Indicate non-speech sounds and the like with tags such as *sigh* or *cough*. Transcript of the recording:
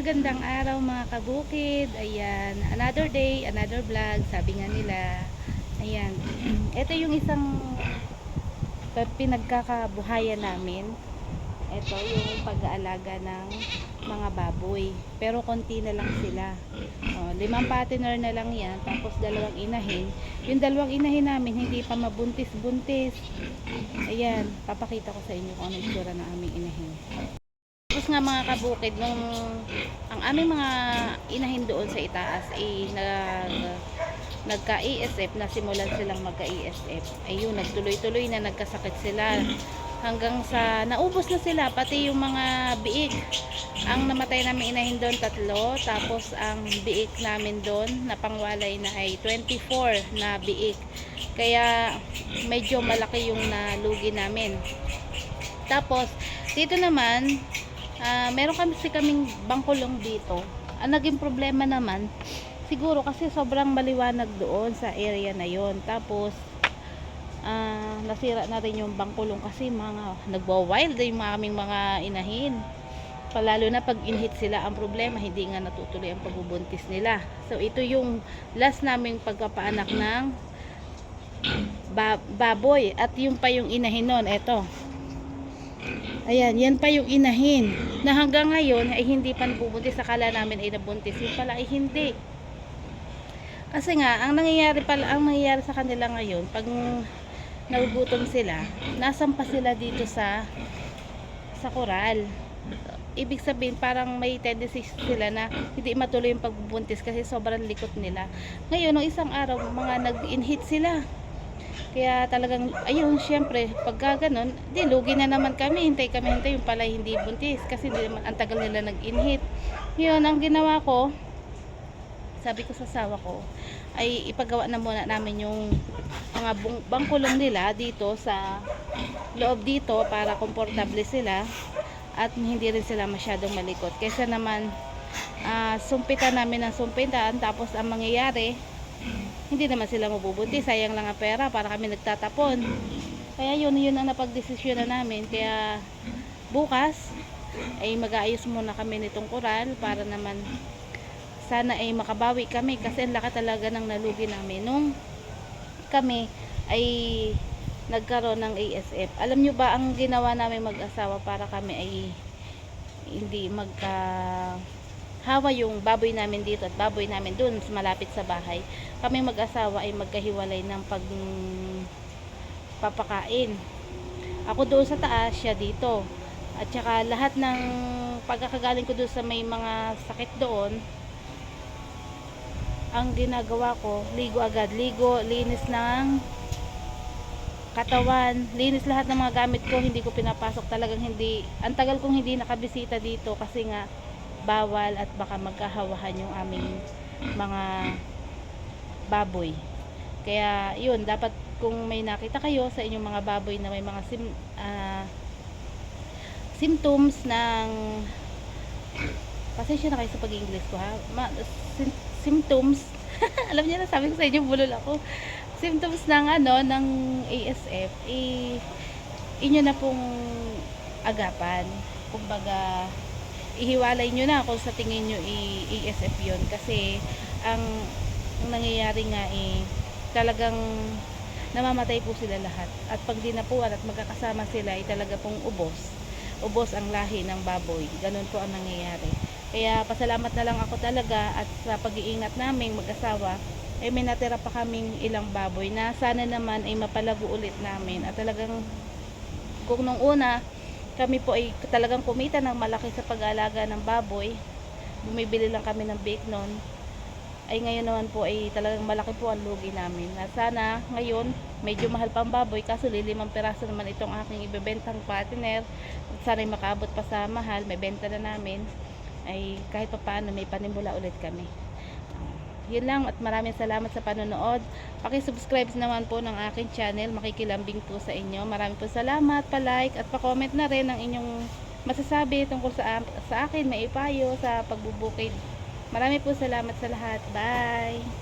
Magandang araw mga kabukid. Ayan, another day, another vlog, sabi nga nila. Ayan, *clears throat* ito yung isang pinagkakabuhayan namin. Ito yung pag-aalaga ng mga baboy. Pero konti na lang sila. O, limang partner na lang yan, tapos dalawang inahin. Yung dalawang inahin namin, hindi pa mabuntis-buntis. Ayan, papakita ko sa inyo kung ano itsura ng aming inahin. Nga mga kabukid, nung ang aming mga inahin doon sa itaas ay nag, nagka-ESF, nasimulan silang magka-ESF. Ayun, nagtuloy-tuloy na nagkasakit sila. Hanggang sa naubos na sila, pati yung mga biik. Ang namatay namin inahin doon, tatlo. Tapos ang biik namin doon, na pangwalay na ay 24 na biik. Kaya medyo malaki yung nalugi namin. Tapos, dito naman, Ah, meron kami si kaming bangkulong dito. Ang naging problema naman, siguro kasi sobrang maliwanag doon sa area na yon. Tapos, ah, nasira na rin yung bangkulong kasi mga nagwa-wild yung mga aming mga inahin. Palalo na pag inhit sila, ang problema, hindi nga natutuloy ang pagbubuntis nila. So, ito yung last naming pagpapaanak ng ba- baboy. At yung pa yung inahin nun, eto. Ayan, yan pa yung inahin. Na hanggang ngayon ay hindi pa nabubuntis. Akala namin ay nabuntis. Yung pala ay hindi. Kasi nga, ang nangyayari pala, ang nangyayari sa kanila ngayon, pag nagugutom sila, nasampa sila dito sa sa koral. Ibig sabihin, parang may tendency sila na hindi matuloy yung pagbubuntis kasi sobrang likot nila. Ngayon, nung isang araw, mga nag-inhit sila. Kaya talagang, ayun, syempre, pagka ganun, di, lugi na naman kami. Hintay kami, hintay, yung pala hindi buntis. Kasi naman, ang tagal nila nag-inhit. Yun, ang ginawa ko, sabi ko sa asawa ko, ay ipagawa na muna namin yung mga bangkulong nila dito sa loob dito para komportable sila at hindi rin sila masyadong malikot. Kesa naman, ah, sumpitan namin ng sumpitan tapos ang mangyayari, hindi naman sila mabubuntis. Sayang lang ang pera para kami nagtatapon. Kaya yun, yun ang napagdesisyon na namin. Kaya bukas ay mag-aayos muna kami nitong koral para naman sana ay makabawi kami kasi ang laki talaga ng nalugi namin nung kami ay nagkaroon ng ASF. Alam nyo ba ang ginawa namin mag-asawa para kami ay hindi magka hawa yung baboy namin dito at baboy namin dun malapit sa bahay. Kami mag-asawa ay magkahiwalay ng pag papakain. Ako doon sa taas, siya dito. At saka lahat ng pagkakagaling ko doon sa may mga sakit doon, ang ginagawa ko, ligo agad. Ligo, linis ng katawan, linis lahat ng mga gamit ko, hindi ko pinapasok talagang hindi, ang tagal kong hindi nakabisita dito kasi nga bawal at baka magkahawahan yung aming mga baboy. Kaya yun, dapat kung may nakita kayo sa inyong mga baboy na may mga sim, ah, symptoms ng pasensya na kayo sa pag-English ko ha. Ma, sim- symptoms *laughs* alam niyo na sabi ko sa inyo bulol ako symptoms ng ano ng ASF eh inyo na pong agapan kumbaga ihiwalay nyo na kung sa tingin nyo i-ASF yun. Kasi ang, ang nangyayari nga eh talagang namamatay po sila lahat. At pag dinapuan at magkakasama sila ay talaga pong ubos. Ubos ang lahi ng baboy. Ganun po ang nangyayari. Kaya pasalamat na lang ako talaga at sa pag-iingat naming mag-asawa ay may natira pa kaming ilang baboy na sana naman ay mapalago ulit namin. At talagang kung nung una kami po ay talagang kumita ng malaki sa pag-aalaga ng baboy. Bumibili lang kami ng bake noon. Ay ngayon naman po ay talagang malaki po ang lugi namin. Na sana ngayon medyo mahal pang baboy kaso lilimang peraso naman itong aking ibebentang partner. Sana makaabot pa sa mahal may benta na namin. Ay kahit pa paano may panimula ulit kami yun lang at maraming salamat sa panonood. Paki-subscribe naman po ng aking channel. Makikilambing po sa inyo. Maraming po salamat. Pa-like at pa-comment na rin ang inyong masasabi tungkol sa, sa akin. May ipayo sa pagbubukid. Maraming po salamat sa lahat. Bye!